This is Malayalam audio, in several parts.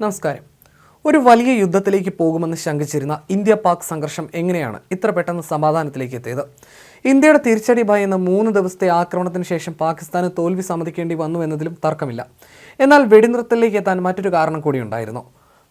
നമസ്കാരം. ഒരു വലിയ യുദ്ധത്തിലേക്ക് പോകുമെന്ന് ശങ്കിച്ചിരുന്ന ഇന്ത്യ പാക് സംഘർഷം എങ്ങനെയാണ് ഇത്ര പെട്ടെന്ന് സമാധാനത്തിലേക്ക് എത്തിയത്? ഇന്ത്യയുടെ തിരിച്ചടി ഭയന്ന മൂന്ന് ദിവസത്തെ ആക്രമണത്തിന് ശേഷം പാകിസ്ഥാന് തോൽവി സമ്മതിക്കേണ്ടി വന്നു എന്നതിലും തർക്കമില്ല. എന്നാൽ വെടിനിർത്തലിലേക്ക് എത്താൻ മറ്റൊരു കാരണം കൂടി ഉണ്ടായിരുന്നു.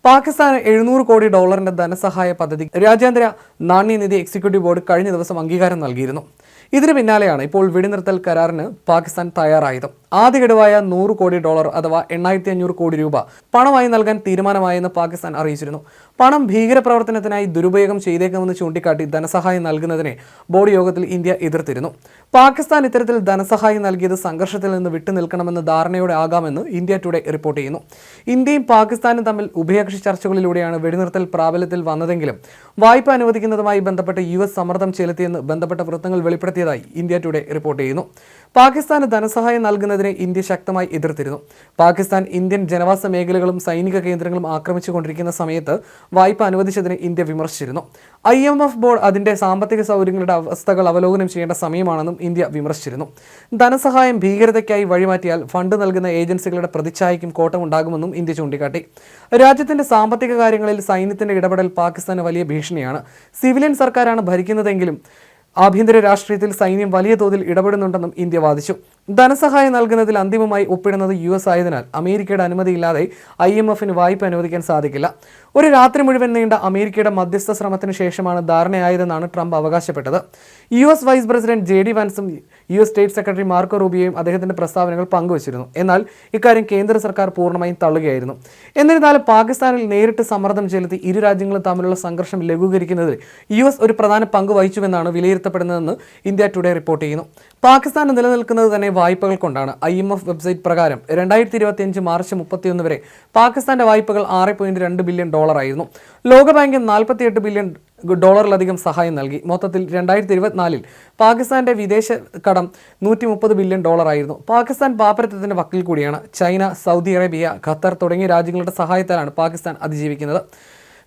പാകിസ്ഥാന് എഴുന്നൂറ് കോടി ഡോളറിന്റെ ധനസഹായ പദ്ധതി രാജ്യാന്തര നാണ്യനിധി എക്സിക്യൂട്ടീവ് ബോർഡ് കഴിഞ്ഞ ദിവസം അംഗീകാരം നൽകിയിരുന്നു. ഇതിന് പിന്നാലെയാണ് ഇപ്പോൾ വെടിനിർത്തൽ കരാറിന് പാകിസ്ഥാൻ തയ്യാറായത്. ആദ്യ ഗഡുവായ നൂറ് കോടി ഡോളർ അഥവാ എണ്ണായിരത്തി അഞ്ഞൂറ് കോടി രൂപ പണമായി നൽകാൻ തീരുമാനമായെന്ന് പാകിസ്ഥാൻ അറിയിച്ചിരുന്നു. പണം ഭീകരപ്രവർത്തനത്തിനായി ദുരുപയോഗം ചെയ്തേക്കുമെന്ന് ചൂണ്ടിക്കാട്ടി ധനസഹായം നൽകുന്നതിനെ ബോർഡ് യോഗത്തിൽ ഇന്ത്യ എതിർത്തിരുന്നു. പാകിസ്ഥാൻ ഇത്തരത്തിൽ ധനസഹായം നൽകിയത് സംഘർഷത്തിൽ നിന്ന് വിട്ടുനിൽക്കണമെന്ന ധാരണയോടെ ആകാമെന്ന് ഇന്ത്യ ടുഡേ റിപ്പോർട്ട് ചെയ്യുന്നു. ഇന്ത്യയും പാകിസ്ഥാനും തമ്മിൽ ഉഭയകക്ഷി ചർച്ചകളിലൂടെയാണ് വെടിനിർത്തൽ പ്രാബല്യത്തിൽ വന്നതെങ്കിലും വായ്പ അനുവദിക്കുന്നതുമായി ബന്ധപ്പെട്ട് യു സമ്മർദ്ദം ചെലുത്തിയെന്ന് ബന്ധപ്പെട്ട വൃത്തങ്ങൾ വെളിപ്പെടുത്തിയതായി ഇന്ത്യ ടുഡേ റിപ്പോർട്ട് ചെയ്യുന്നു. പാകിസ്ഥാന് ധനസഹായം നൽകുന്നതിനെ ഇന്ത്യ ശക്തമായി എതിർത്തിരുന്നു. പാകിസ്ഥാൻ ഇന്ത്യൻ ജനവാസ മേഖലകളും സൈനിക കേന്ദ്രങ്ങളും ആക്രമിച്ചുകൊണ്ടിരിക്കുന്ന സമയത്ത് വായ്പ അനുവദിച്ചതിനെ ഇന്ത്യ വിമർശിച്ചിരുന്നു. ഐ എം എഫ് ബോർഡ് അതിന്റെ സാമ്പത്തിക സൗകര്യങ്ങളുടെ അവസ്ഥകൾ അവലോകനം ചെയ്യേണ്ട സമയമാണെന്നും ഇന്ത്യ വിമർശിച്ചിരുന്നു. ധനസഹായം ഭീകരതയ്ക്കായി വഴിമാറ്റിയാൽ ഫണ്ട് നൽകുന്ന ഏജൻസികളുടെ പ്രതിച്ഛായയ്ക്കും കോട്ടമുണ്ടാകുമെന്നും ഇന്ത്യ ചൂണ്ടിക്കാട്ടി. രാജ്യത്തിന്റെ സാമ്പത്തിക കാര്യങ്ങളിൽ സൈന്യത്തിന്റെ ഇടപെടൽ പാകിസ്ഥാന് വലിയ ഭീഷണിയാണ്. സിവിലിയൻ സർക്കാരാണ് ഭരിക്കുന്നതെങ്കിലും ആഭ്യന്തര രാഷ്ട്രീയത്തിൽ സൈന്യം വലിയ തോതിൽ ഇടപെടുന്നുണ്ടെന്നും ഇന്ത്യ വാദിച്ചു. ധനസഹായം നൽകുന്നതിൽ അന്തിമമായി ഒപ്പിടുന്നത് യു എസ് ആയതിനാൽ അമേരിക്കയുടെ അനുമതിയില്ലാതെ ഐ എം എഫിന് വായ്പ അനുവദിക്കാൻ സാധിക്കില്ല. ഒരു രാത്രി മുഴുവൻ നീണ്ട അമേരിക്കയുടെ മധ്യസ്ഥ ശ്രമത്തിന് ശേഷമാണ് ധാരണയായതെന്നാണ് ട്രംപ് അവകാശപ്പെട്ടത്. U S vice president J D വാൻസും U S state secretary Marco റൂബിയോയും അദ്ദേഹത്തിന്റെ പ്രസ്താവനകൾ പങ്കുവച്ചിരുന്നു. എന്നാൽ ഇക്കാര്യം കേന്ദ്ര സർക്കാർ പൂർണമായും തള്ളുകയായിരുന്നു. എന്നിരുന്നാലും പാകിസ്ഥാനിൽ നേരിട്ട് സമ്മർദ്ദം ചെലുത്തി ഇരു രാജ്യങ്ങളും തമ്മിലുള്ള സംഘർഷം ലഘൂകരിക്കുന്നതിൽ യു എസ് ഒരു പ്രധാന പങ്ക് വഹിച്ചുവെന്നാണ് വിലയിരുത്തപ്പെടുന്നതെന്ന് ഇന്ത്യ ടുഡേ റിപ്പോർട്ട് ചെയ്യുന്നു. പാകിസ്ഥാൻ നിലനിൽക്കുന്നത് തന്നെ വായ്പകൾ കൊണ്ടാണ്. ഐ എം എഫ് വെബ്സൈറ്റ് പ്രകാരം രണ്ടായിരത്തി ഇരുപത്തിയഞ്ച് മാർച്ച് മുപ്പത്തിയൊന്ന് വരെ പാകിസ്ഥാന്റെ വായ്പകൾ ആറ് പോയിന്റ് രണ്ട് ബില്യൺ ഡോളറായിരുന്നു. ലോകബാങ്ക് നാൽപ്പത്തിയെട്ട് ബില്യൺ ഡോളറിലധികം സഹായം നൽകി. മൊത്തത്തിൽ രണ്ടായിരത്തി ഇരുപത്തിനാലിൽ പാകിസ്ഥാന്റെ വിദേശ കടം നൂറ്റി മുപ്പത് ബില്യൺ ഡോളറായിരുന്നു. പാകിസ്ഥാൻ പാപ്പരത്വത്തിന്റെ വക്കിൽ കൂടിയാണ് ചൈന സൗദി അറേബ്യ ഖത്തർ തുടങ്ങിയ രാജ്യങ്ങളുടെ സഹായത്താലാണ് പാകിസ്ഥാൻ അതിജീവിക്കുന്നത്.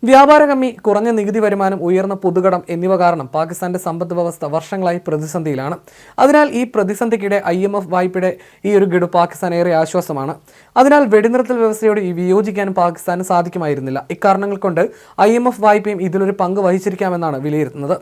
വ്യാപാര കമ്മി കുറഞ്ഞ നികുതി വരുമാനം ഉയർന്ന പൊതുകടം എന്നിവ കാരണം പാകിസ്ഥാന്റെ സമ്പദ് വ്യവസ്ഥ വർഷങ്ങളായി പ്രതിസന്ധിയിലാണ്. അതിനാൽ ഈ പ്രതിസന്ധിക്കിടെ ഐ എം എഫ് വായ്പയുടെ ഈ ഒരു ഗഡു പാകിസ്ഥാൻ ഏറെ ആശ്വാസമാണ്. അതിനാൽ വെടിനിർത്തൽ വ്യവസ്ഥയോട് വിയോജിക്കാനും പാകിസ്ഥാന് സാധിക്കുമായിരുന്നില്ല. ഇക്കാരണങ്ങൾ കൊണ്ട് ഐ എം എഫ് വായ്പയും ഇതിലൊരു പങ്ക് വഹിച്ചിരിക്കാമെന്നാണ് വിലയിരുത്തുന്നത്.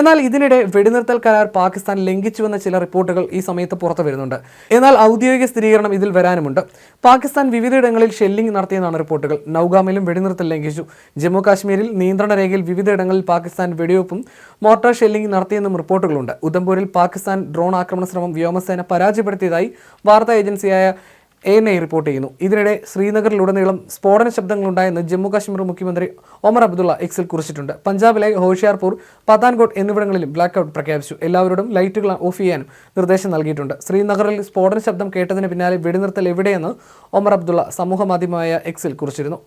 എന്നാൽ ഇതിനിടെ വെടിനിർത്തൽ കരാർ പാകിസ്ഥാൻ ലംഘിച്ചുവെന്ന ചില റിപ്പോർട്ടുകൾ ഈ സമയത്ത് പുറത്തു വരുന്നുണ്ട്. എന്നാൽ ഔദ്യോഗിക സ്ഥിരീകരണം ഇതിൽ വരാനുമുണ്ട്. പാകിസ്ഥാൻ വിവിധയിടങ്ങളിൽ ഷെല്ലിംഗ് നടത്തിയെന്നാണ് റിപ്പോർട്ടുകൾ. നൌഗാമിലും വെടിനിർത്തൽ ലംഘിച്ചു. ജമ്മു കാശ്മീരിൽ നിയന്ത്രണ രേഖയിൽ വിവിധയിടങ്ങളിൽ പാകിസ്ഥാൻ വെടിവെപ്പും മോർട്ടാർ ഷെല്ലിംഗ് നടത്തിയെന്നും റിപ്പോർട്ടുകളുണ്ട്. ഉദംപൂരിൽ പാകിസ്ഥാൻ ഡ്രോൺ ആക്രമണ ശ്രമം വ്യോമസേന പരാജയപ്പെടുത്തിയതായി വാർത്താ ഏജൻസിയായ എ എൻ ഐ റിപ്പോർട്ട് ചെയ്യുന്നു. ഇതിനിടെ ശ്രീനഗറിലുടനീളം സ്ഫോടന ശബ്ദങ്ങളുണ്ടായെന്ന് ജമ്മു കാശ്മീർ മുഖ്യമന്ത്രി ഒമർ അബ്ദുള്ള എക്സിൽ കുറിച്ചിട്ടുണ്ട്. പഞ്ചാബിലെ ഹോഷിയാർപൂർ പത്താൻകോട്ട് എന്നിവിടങ്ങളിലും ബ്ലാക്ക് ഔട്ട് പ്രഖ്യാപിച്ചു. എല്ലാവരോടും ലൈറ്റുകൾ ഓഫ് ചെയ്യാനും നിർദ്ദേശം നൽകിയിട്ടുണ്ട്. ശ്രീനഗറിൽ സ്ഫോടന ശബ്ദം കേട്ടതിന് പിന്നാലെ വെടിനിർത്തൽ എവിടെയെന്ന് ഒമർ അബ്ദുള്ള സമൂഹ മാധ്യമമായ എക്സിൽ കുറിച്ചിരുന്നു.